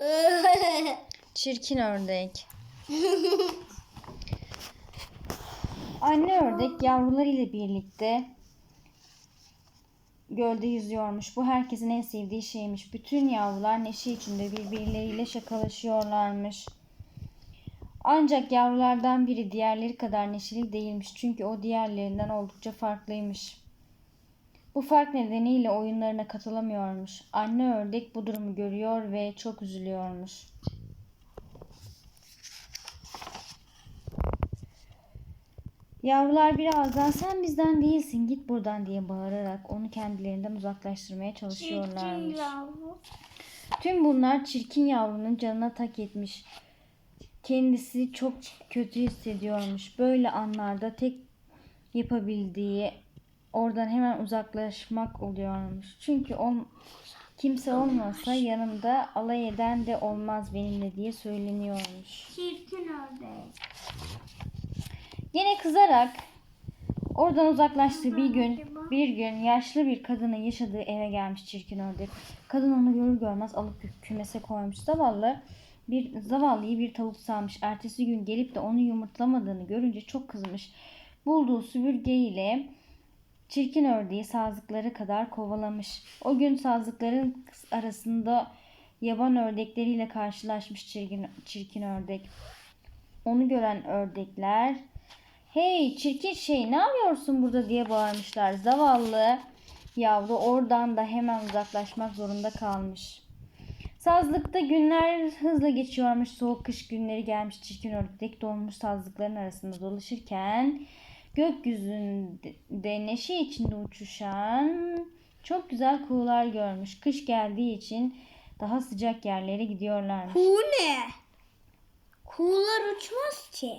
Çirkin ördek. Anne ördek yavrularıyla birlikte gölde yüzüyormuş. Bu herkesin en sevdiği şeymiş. Bütün yavrular neşe içinde birbirleriyle şakalaşıyorlarmış. Ancak yavrulardan biri diğerleri kadar neşeli değilmiş. Çünkü o diğerlerinden oldukça farklıymış. Bu fark nedeniyle oyunlarına katılamıyormuş. Anne ördek bu durumu görüyor ve çok üzülüyormuş. Yavrular birazdan sen bizden değilsin git buradan diye bağırarak onu kendilerinden uzaklaştırmaya çalışıyorlarmış. Tüm bunlar çirkin yavrunun canına tak etmiş. Kendisi çok kötü hissediyormuş. Böyle anlarda tek yapabildiği oradan hemen uzaklaşmak oluyormuş. Çünkü o kimse olmasa yanımda alay eden de olmaz benimle diye söyleniyormuş. Çirkin ördek. Yine kızarak oradan uzaklaştığı bir gün bir gün yaşlı bir kadının yaşadığı eve gelmiş çirkin ördek. Kadın onu görür görmez alıp kü- kümese koymuş. Zavallı bir zavallıyı bir tavuk sağmış. Ertesi gün gelip de onu yumurtlamadığını görünce çok kızmış. Bulduğu süpürgeyle çirkin ördeği sazlıkları kadar kovalamış. O gün sazlıkların arasında yaban ördekleriyle karşılaşmış çirkin, çirkin ördek. Onu gören ördekler Hey çirkin şey ne yapıyorsun burada diye bağırmışlar. Zavallı yavru oradan da hemen uzaklaşmak zorunda kalmış. Sazlıkta günler hızla geçiyormuş. Soğuk kış günleri gelmiş. Çirkin ördek donmuş sazlıkların arasında dolaşırken gökyüzünde neşe içinde uçuşan çok güzel kuğular görmüş. Kış geldiği için daha sıcak yerlere gidiyorlarmış. Kuğu ne? Kuğular uçmaz ki.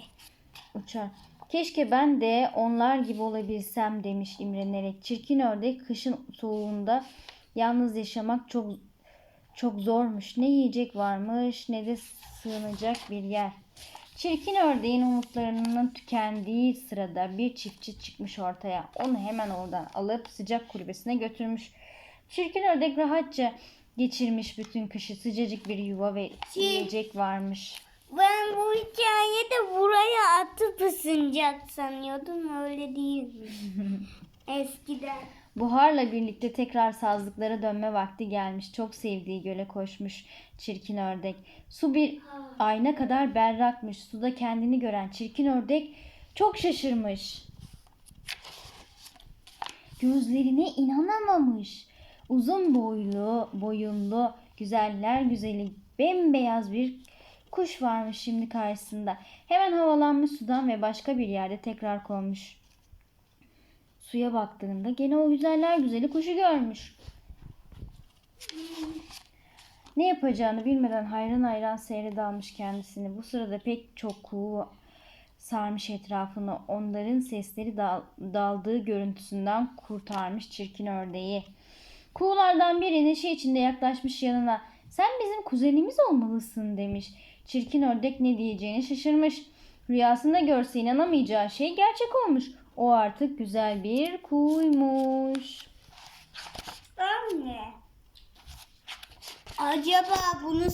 Uçar. Keşke ben de onlar gibi olabilsem demiş imrenerek. Çirkin ördek kışın soğuğunda yalnız yaşamak çok çok zormuş. Ne yiyecek varmış ne de sığınacak bir yer. Çirkin ördeğin umutlarının tükendiği sırada bir çiftçi çıkmış ortaya. Onu hemen oradan alıp sıcak kulübesine götürmüş. Çirkin ördek rahatça geçirmiş bütün kışı. Sıcacık bir yuva ve yiyecek varmış. Ben bu hikayede buraya atıp ısınacak sanıyordum. Öyle değilmiş. Eskiden. Buharla birlikte tekrar sazlıklara dönme vakti gelmiş. Çok sevdiği göle koşmuş çirkin ördek. Su bir ayna kadar berrakmış. Suda kendini gören çirkin ördek çok şaşırmış. Gözlerine inanamamış. Uzun boylu, boyunlu, güzeller güzeli bembeyaz bir kuş varmış şimdi karşısında. Hemen havalanmış sudan ve başka bir yerde tekrar konmuş. Suya baktığında gene o güzeller güzeli kuşu görmüş. Ne yapacağını bilmeden hayran hayran seyre dalmış kendisini. Bu sırada pek çok kuğu sarmış etrafını. Onların sesleri dal- daldığı görüntüsünden kurtarmış çirkin ördeği. Kuğulardan biri neşe içinde yaklaşmış yanına. Sen bizim kuzenimiz olmalısın demiş. Çirkin ördek ne diyeceğini şaşırmış. Rüyasında görse inanamayacağı şey gerçek olmuş. O artık güzel bir kuğuymuş. Anne. Acaba bunu